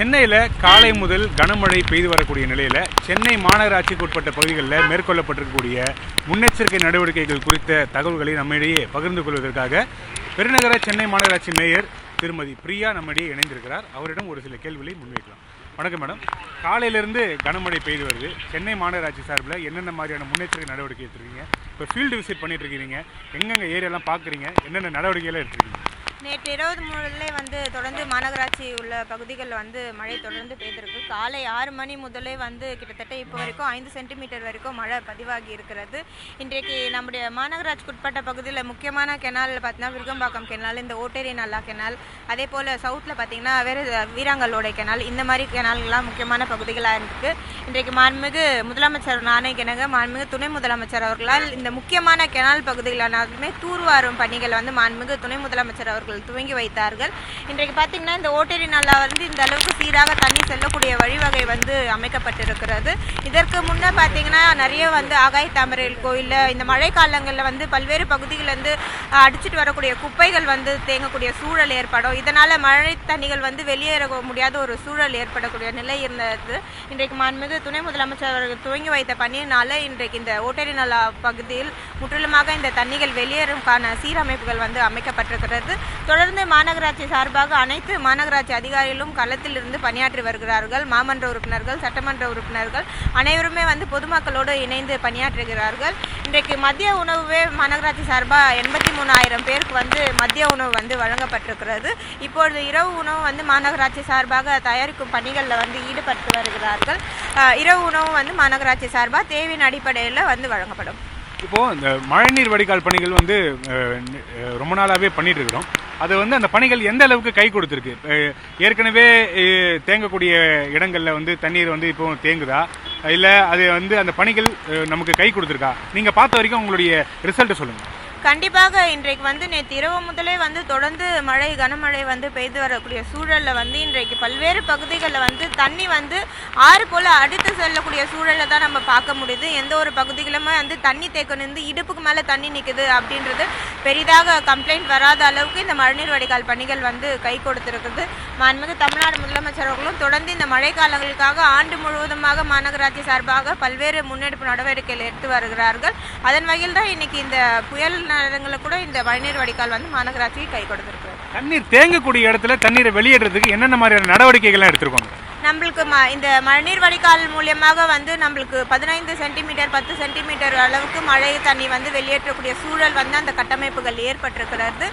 சென்னையில் காலை முதல் கனமழை பெய்து வரக்கூடிய நிலையில் சென்னை மாநகராட்சிக்கு உட்பட்ட பகுதிகளில் மேற்கொள்ளப்பட்டிருக்கக்கூடிய முன்னெச்சரிக்கை நடவடிக்கைகள் குறித்த தகவல்களை நம்மிடையே பகிர்ந்து கொள்வதற்காக பெருநகர சென்னை மாநகராட்சி மேயர் திருமதி பிரியா நம்மிடையே இணைந்திருக்கிறார். அவரிடம் ஒரு சில கேள்விகளை முன்வைக்கலாம். வணக்கம் மேடம். காலையிலேருந்து கனமழை பெய்து வருது. சென்னை மாநகராட்சி சார்பில் என்னென்ன மாதிரியான முன்னெச்சரிக்கை நடவடிக்கை எடுத்துருக்கீங்க? இப்போ ஃபீல்டு விசிட் பண்ணிட்டு இருக்கீங்க. எங்கெங்க ஏரியாலாம் பார்க்குறீங்க என்னென்ன நடவடிக்கைலாம் எடுத்துருக்கீங்க? நேற்று இருபது முதலே வந்து தொடர்ந்து மாநகராட்சி உள்ள பகுதிகளில் வந்து மழை தொடர்ந்து பெய்திருக்கு. காலை ஆறு மணி முதலே வந்து கிட்டத்தட்ட இப்போ வரைக்கும் ஐந்து சென்டிமீட்டர் வரைக்கும் மழை பதிவாகி இருக்கிறது. இன்றைக்கு நம்முடைய மாநகராட்சிக்கு உட்பட்ட பகுதியில் முக்கியமான கெனால் பார்த்தீங்கன்னா விருகம்பாக்கம் கெனால் இந்த ஓட்டேரி நல்லா கெனால் அதே போல் சவுத்தில் பார்த்தீங்கன்னா வேறு வீராங்கல்லோடை கெனால் இந்த மாதிரி கெனால்கள்லாம் முக்கியமான பகுதிகளாக இருக்குது இன்றைக்கு மாண்புமிகு முதலமைச்சர் நானே கிணங்க மாண்புமிகு துணை முதலமைச்சர் அவர்களால் இந்த முக்கியமான கெனால் பகுதிகளானாலுமே தூர்வாரும் பணிகள் வந்து மாண்புமிகு துணை முதலமைச்சர் அவர்கள் துவங்கி வைத்தார்கள். இன்றைக்கு பார்த்தீங்கன்னா இந்த ஓட்டரி நல்லா வந்து இந்த அளவுக்கு சீராக தண்ணி செல்லக்கூடிய வழிவகை வந்து அமைக்கப்பட்டிருக்கிறது. இதற்கு முன்னே பார்த்தீங்கன்னா நிறைய வந்து ஆகாய தாமரையில் கோயிலில் இந்த மழை காலங்களில் வந்து பல்வேறு பகுதிகளிலேருந்து அடிச்சிட்டு வரக்கூடிய குப்பைகள் வந்து தேங்கக்கூடிய சூழல் ஏற்படும். இதனால் மழை தண்ணிகள் வந்து வெளியேற முடியாத ஒரு சூழல் ஏற்படக்கூடிய நிலை இருந்தது. இன்றைக்கு மாண்புமிகு துணை முதலமைச்சர் அவர்கள் துவங்கி வைத்த பணியினால இன்றைக்கு இந்த ஓட்டரி நல்லா பகுதியில் முற்றிலுமாக இந்த தண்ணிகள் வெளியேறும்கான சீரமைப்புகள் வந்து அமைக்கப்பட்டிருக்கிறது. தொடர்ந்து மாநகராட்சி சார்பாக அனைத்து மாநகராட்சி அதிகாரிகளும் களத்தில் இருந்து பணியாற்றி வருகிறார்கள். மாமன்ற உறுப்பினர்கள் சட்டமன்ற உறுப்பினர்கள் அனைவருமே வந்து பொதுமக்களோடு இணைந்து பணியாற்றுகிறார்கள். இன்றைக்கு மதிய உணவுவே மாநகராட்சி சார்பாக எண்பத்தி மூணாயிரம் பேருக்கு வந்து மதிய உணவு வந்து வழங்கப்பட்டிருக்கிறது. இப்பொழுது இரவு உணவு வந்து மாநகராட்சி சார்பாக தயாரிக்கும் பணிகளில் வந்து ஈடுபட்டு வருகிறார்கள். இரவு உணவு வந்து மாநகராட்சி சார்பாக தேவையின் அடிப்படையில் வந்து வழங்கப்படும். இப்போ இந்த மழைநீர் வடிகால் பணிகள் வந்து ரொம்ப நாளாவே பண்ணிட்டு இருக்கிறோம் அது வந்து அந்த பணிகள் எந்த அளவுக்கு கை கொடுத்துருக்கு? ஏற்கனவே தேங்கக்கூடிய இடங்கள்ல வந்து தண்ணீர் வந்து இப்போ தேங்குதா? இல்ல அது வந்து அந்த பணிகள் நமக்கு கை கொடுத்துருக்கா? நீங்க பார்த்த வரைக்கும் உங்களுடைய ரிசல்ட் சொல்லுங்க. கண்டிப்பாக இன்றைக்கு வந்து நேற்று இரவு முதலே வந்து தொடர்ந்து மழை கனமழை வந்து பெய்து வரக்கூடிய சூழலில் வந்து இன்றைக்கு பல்வேறு பகுதிகளில் வந்து தண்ணி வந்து ஆறு போல் அடித்து செல்லக்கூடிய சூழலை தான் நம்ம பார்க்க முடியுது. எந்த ஒரு பகுதிகளுமே வந்து தண்ணி தேக்கம் நின்று இடுப்புக்கு மேலே தண்ணி நிற்குது அப்படின்றது பெரிதாக கம்ப்ளைண்ட் வராத அளவுக்கு இந்த மழைநீர் வடிகால் பணிகள் வந்து கை கொடுத்துருக்குது. மாண்புமிகு தமிழ்நாடு முதலமைச்சர் அவர்களும் தொடர்ந்து இந்த மழை காலங்களுக்காக ஆண்டு முழுவதுமாக மாநகராட்சி சார்பாக பல்வேறு முன்னெடுப்பு நடவடிக்கைகள் எடுத்து வருகிறார்கள். அதன் வகையில் தான் இன்னைக்கு இந்த புயல் நேரங்களில் கூட இந்த மழைநீர் வடிகால் வந்து மாநகராட்சிக்கு கை கொடுத்திருக்கு தண்ணீர் தேங்கக்கூடிய இடத்துல தண்ணீரை வெளியேறதுக்கு என்னென்ன மாதிரியான நடவடிக்கைகள்லாம் எடுத்திருக்கோங்க நம்மளுக்கு ம இந்த மழைநீர் வடிகால் மூலியமாக வந்து நம்மளுக்கு பதினைந்து சென்டிமீட்டர் பத்து சென்டிமீட்டர் அளவுக்கு மழை தண்ணி வந்து வெளியேற்றக்கூடிய சூழல் வந்து அந்த கட்டமைப்புகள் ஏற்பட்டிருக்கிறது.